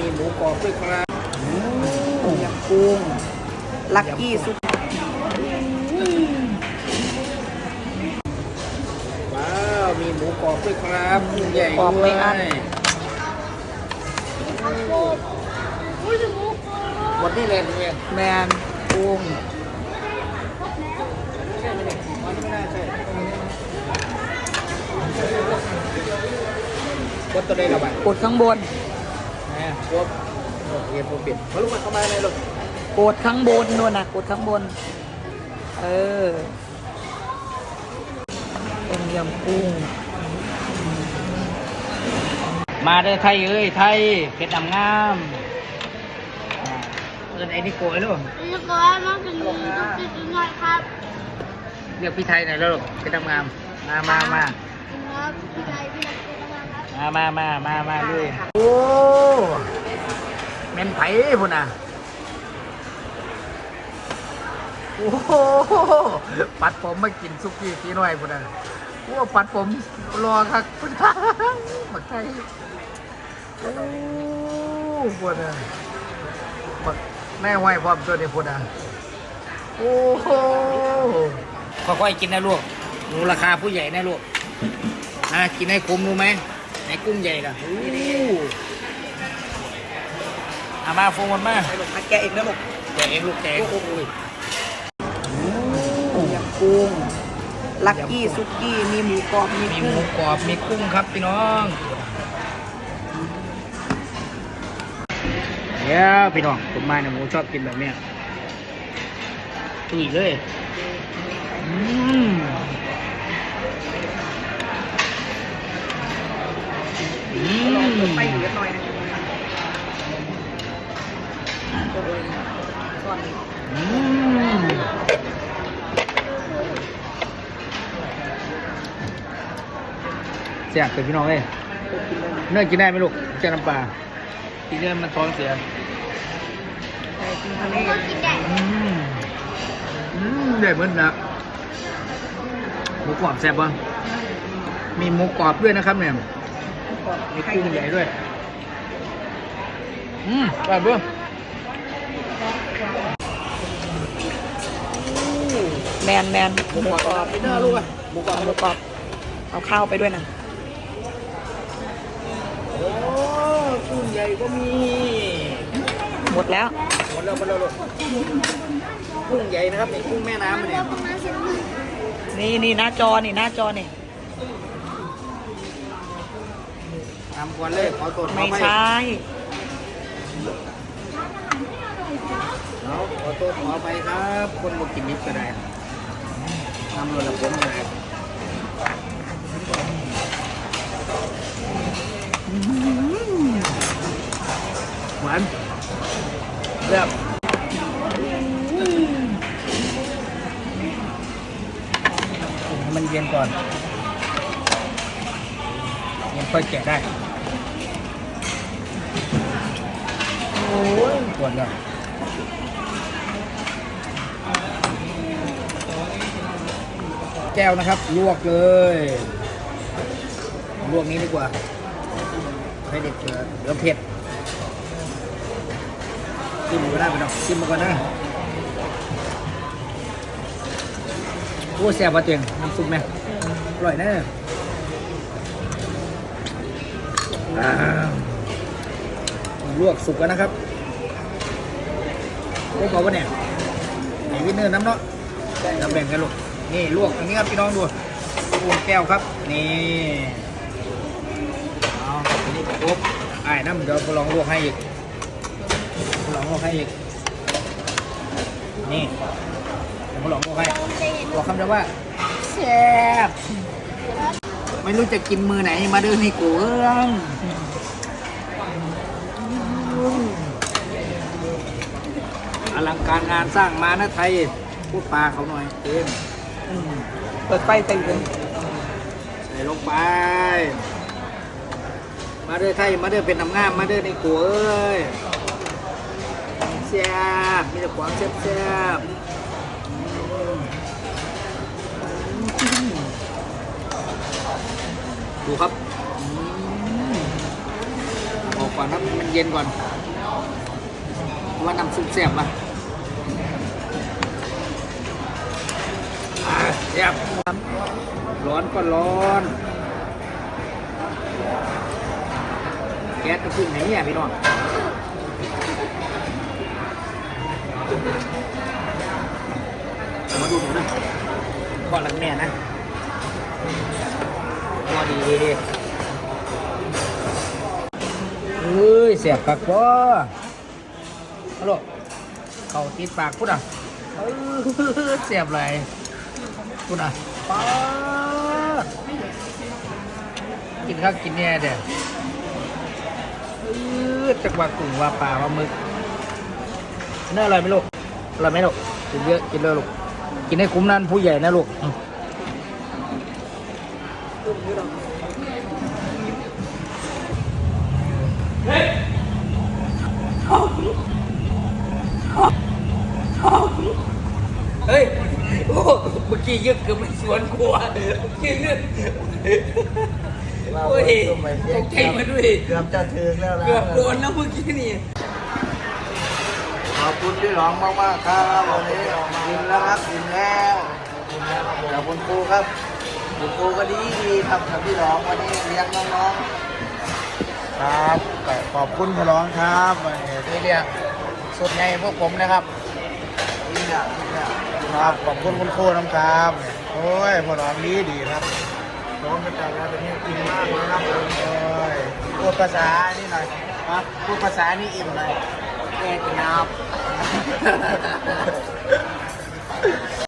มีหมูกรอบด้วยครับต้มยำกุ้งลักกี้ซุปว้าว มีหมูกรอบด้วยครับกุ้งใหญ่กรอบด้วไม่ยอั้นหมดนี่เลยเนี่ยแมนกุ้งใช่ไหมเนี่ยอ๋อนี่ไม่น่าใช่กดตัวใดระบายกดข้างบนนะ กดโอเคผมปิดเขาลูกมาเข้ามาเลยลูกกดข้างบนนู่นน่ะกดข้างบน เออต้มยำกุ้ง มาเด้อไทยเอ้ยไทยเพชรดำงามอ่าเอินไอ้นี่โกยลูกนี่ก็มาถึงต้องติดหน่อยครับ เรียกพี่ไทยหน่อยแล้วลูกเพชรดำงาม มามามา ครับพี่ชายพี่นักเตะ มาครับมามามามามาเลยโอ้เมนไผ่พุ่นอะโอ้โหปัดผมมากินซุกี้ตีน้อยพุ่นอะโอ้ปัดผมรอครับพุ่นบักไทยโอ้พุ่นอะบักแม่ไหวพร้อมตัวนี้พุ่นอะโอ้โหค่อยๆกินนะลูกหนูราคาผู้ใหญ่นะลูกอะกินให้คุ้มรู้ไหมไห นกุ้งใหญ่ล่ะอู้อามาโฟมมันมามาแกะอีกแล้วลูกแกะเองลูกแกะเองโอ้ยต้มยำกุ้งลักกี้ซุกี้มีหมูกรอบมีมีหกุ้มูงกรอบมีกุ้งครับพี่น้องเดี๋ยวพี่น้องผมมาเนี่ยหมูชอบกินแบบเนี้ยตุยเลยอืมอืม ไปเหลือหน่อยนะก่อนนี้ อืม เสียบเป็นพี่น้องเลยเนื้อกินได้ไหมลูกเจ้าน้ำปลากินเนื้อมันท้องเสียไปกินทะเลกินได้อืมอืมได้เหมือนนะหมูกรอบแซ่บบ้างมีหมูกรอบด้วยนะครับเนี่ยมีกุ้งใหญ่ด้วย อืมอร่อยเบ้างแมนแมนหมูกรอบเนื้อลูกอะหมูกรอบหมูกรอบเอาข้าวไปด้วยนะ โอ้ กุ้งใหญ่ก็มี หมดแล้ว หมดแล้วหมดแล้วลูกกุ้งใหญ่นะครับนี่กุ้งแม่น้ำเนี่ยนี่นี่หน้าจอนี่หน้าจอนี่ทำก่อนเลยขอตรวจไม่ใช่เอาขอโทษขอไปครับ คนมากินนิดก็ได้ทำเลยละผมเลยานเรียบมันเย็นก่อนเย็นค่อยแกะได้โอ้ยปวดแล้วแก้วนะครับ ลวกเลย ลวกนี้ดีกว่าให้เด็กเดี๋ยเดี๋ยวเผ็ด จิ้มก็ได้ไปเนาะจิ้มมาก่อนนะโอ้แซ่บปะเตียงน้ำซุปไหมอร่อยแน่ลวกสุกแล้วนะครับโอ้บอกว่าเนี่ยไอวินเนอร์น้ำเนาะน้ำแบ่งกันลูกนี่ลวกอันนี้ครับพี่น้องดูปูนแก้วครับ นี่ เอาอันนี้ปุ๊บไอ้น้ำเดี๋ยวลองลวกให้อีก หลอกให้อีก นี่ผมหลองลอกให้บอกคำเดียวว่าแซ่บไม่รู้จะกินมือไหนมาเดินให้กูเอื้องอลังการงานสร้างมานะไทย พูดปลาเขาหน่อยเต็มเปิดไฟใส่เลยใส่ลงไป มาเด้อไทยมาเด้อเป็นน้ำงาม มาเด้อในกูเอ้ย แซ่บมีแต่ความแซ่บดูครับออกก่อนครับมันเย็นก่อน ว่าน้ำซุปแซ่บปะอ่าแซ่บร้อนก็ร้อน แก๊สก็ขึ้นไหนเนี่ยพี่น้อง มาดูหนูนะก่อนหลังแม่นะพอดีเฮ้ยเสียบปากบ่ฮัลโหลเขาติดปากพุดอะเออเสียบเลยพุดอะป๊ากินข้าวกินเนี่ยเด้อเออจักว่ากุ้งว่าปลาว่าหมึก เนื้ออร่อยไหมลูกอร่อยไหมลูกกินเยอะกินเลยลูกกินให้คุ้มนั่นผู้ใหญ่นะลูกอืมเฮ้ยโอ้เมื่อกี้ยึกเกือบไม่สวนกลัวกินเนี่ยโอ้ยตกใจมาด้วยเกือบจะถึงแล้วนะเกือบโดนแล้วเมื่อกี้นี่ข อบคุณพี่หลองมากมากๆครับวันนี้กินแล้วครับกินแล้วขอบคุณครูครับคุณครูก็ดีดีครับกับพี่หลองวันนี้เลี้ยงน้องๆครับขอบคุณพี่หลองครับวันนี้นี่เรียกสุดไงพวกผมนะครับนี่เนี่ยนี่เนี่ยครับขอบคุณคุณครูน้ำครับโอ้ยพี่หลองดีดีครับน้องกระจายแล้วเป็นกินมากเลยครับโอ้ยพูดภาษานี่หน่อยครับพูดภาษานี่อิ่มหน่อย แกกินน้ค